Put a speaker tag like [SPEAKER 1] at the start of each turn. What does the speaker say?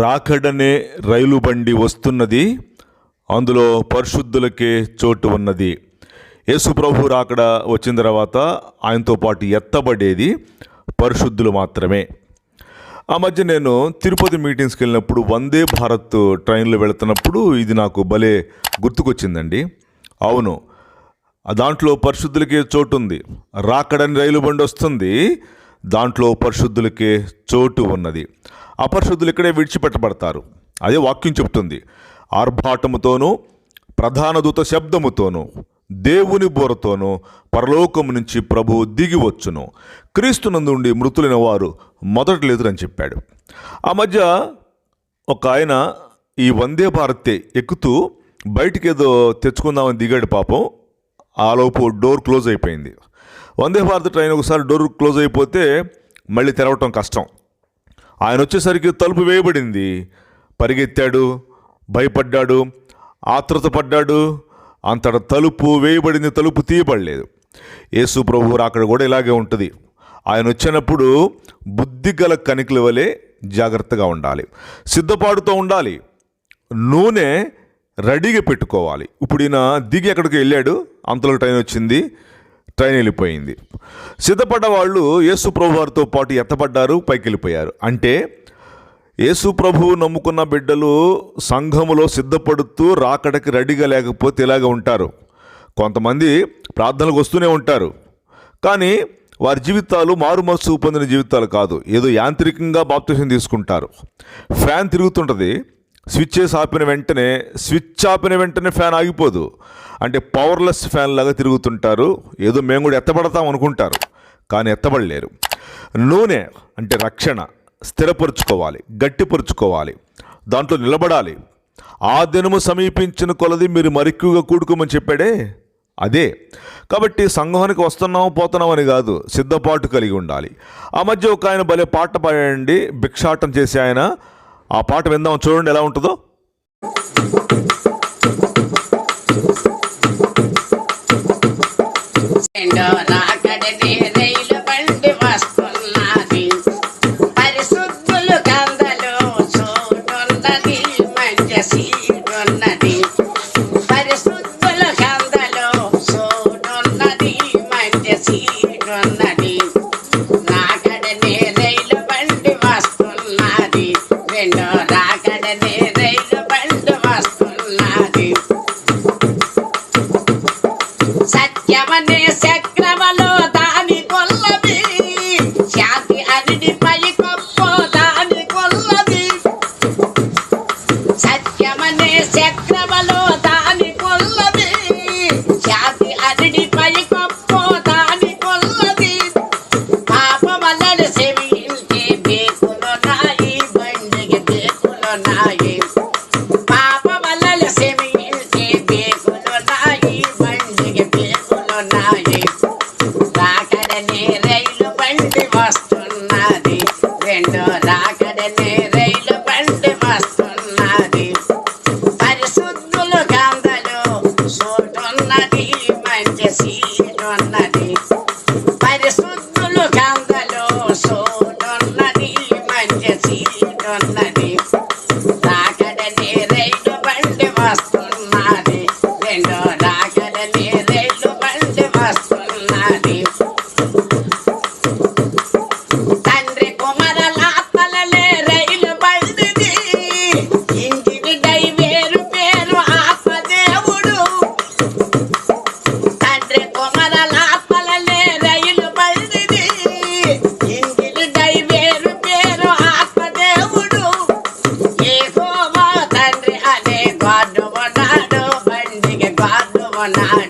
[SPEAKER 1] రాకడనే రైలు బండి వస్తున్నది అందులో పరిశుద్ధులకే చోటు ఉన్నది. యేసుప్రభు రాకడ వచ్చిన తర్వాత ఆయనతో పాటు ఎత్తబడేది పరిశుద్ధులు మాత్రమే. ఆ మధ్య నేను తిరుపతి మీటింగ్స్కి వెళ్ళినప్పుడు వందే భారత్ ట్రైన్లో వెళుతున్నప్పుడు ఇది నాకు భలే గుర్తుకొచ్చిందండి. అవును దాంట్లో పరిశుద్ధులకే చోటు ఉంది. రాకడని రైలు బండి వస్తుంది దాంట్లో పరిశుద్ధులకే చోటు ఉన్నది. అపరిశుద్ధులు ఇక్కడే విడిచిపెట్టబడతారు. అదే వాక్యం చెప్తుంది. ఆర్భాటముతోనూ ప్రధాన దూత శబ్దముతోనూ దేవుని బోరతోనూ పరలోకం నుంచి ప్రభువు దిగి వచ్చును. క్రీస్తునందుండి మృతులైన వారు మొదట లేదురని చెప్పాడు. ఆ మధ్య ఒక ఆయన ఈ వందే భారతే ఎక్కుతూ బయటికి ఏదో తెచ్చుకుందామని దిగాడు పాపం. ఆలోపు డోర్ క్లోజ్ అయిపోయింది. వందే భారత్ ట్రైన్ ఒకసారి డోర్ క్లోజ్ అయిపోతే మళ్ళీ తెరవటం కష్టం. ఆయన వచ్చేసరికి తలుపు వేయబడింది. పరిగెత్తాడు భయపడ్డాడు ఆతృత పడ్డాడు. అంతట తలుపు వేయబడింది తలుపు తీయబడలేదు. యేసు ప్రభు అక్కడ కూడా ఇలాగే ఉంటుంది. ఆయన వచ్చినప్పుడు బుద్ధిగల కనికల వలె జాగ్రత్తగా ఉండాలి. సిద్ధపాటుతో ఉండాలి. నూనె రెడీగా పెట్టుకోవాలి. ఇప్పుడు ఈయన దిగి ఎక్కడికి వెళ్ళాడు. అంతలో ట్రైన్ వచ్చింది. ట్రైన్ వెళ్ళిపోయింది సిద్ధపడ్డ వాళ్ళు యేసు ప్రభువారితో పాటు ఎత్తపడ్డారు పైకి వెళ్ళిపోయారు అంటే యేసు ప్రభువు నమ్ముకున్న బిడ్డలు సంఘములో సిద్ధపడుతూ రాకడకి రెడీగా లేకపోతే ఇలాగ ఉంటారు. కొంతమంది ప్రార్థనలకు వస్తూనే ఉంటారు. కానీ వారి జీవితాలు మారుమనసు పొందిన జీవితాలు కాదు. ఏదో యాంత్రికంగా బాప్తిసం తీసుకుంటారు. ఫ్యాన్ తిరుగుతుంటుంది. స్విచ్ చేసి ఆపిన వెంటనే స్విచ్ ఆపిన వెంటనే ఫ్యాన్ ఆగిపోదు. అంటే పవర్లెస్ ఫ్యాన్ లాగా తిరుగుతుంటారు. ఏదో మేము కూడా ఎత్తబడతాం అనుకుంటారు. కానీ ఎత్తబడలేరు. నూనె అంటే రక్షణ స్థిరపరుచుకోవాలి గట్టిపరుచుకోవాలి దాంట్లో నిలబడాలి. ఆ దినము సమీపించిన కొలది మీరు మరెక్కువగా కూడుకోమని చెప్పాడే? అదే. కాబట్టి సంఘానికి వస్తున్నాం పోతున్నాం అని కాదు. సిద్ధపాటు కలిగి ఉండాలి. ఆ మధ్య ఒక ఆయన భలే పాట పాడండి భిక్షాటం చేసి ఆయన. ఆ పాట విందాం చూడండి ఎలా ఉంటుందో.
[SPEAKER 2] నా చక్రమలో దాని కొల్లది. శాంతి అరిడి పై కొప్పో దాని కొల్లది. పాప వల్లడు సెవింటే బేకులు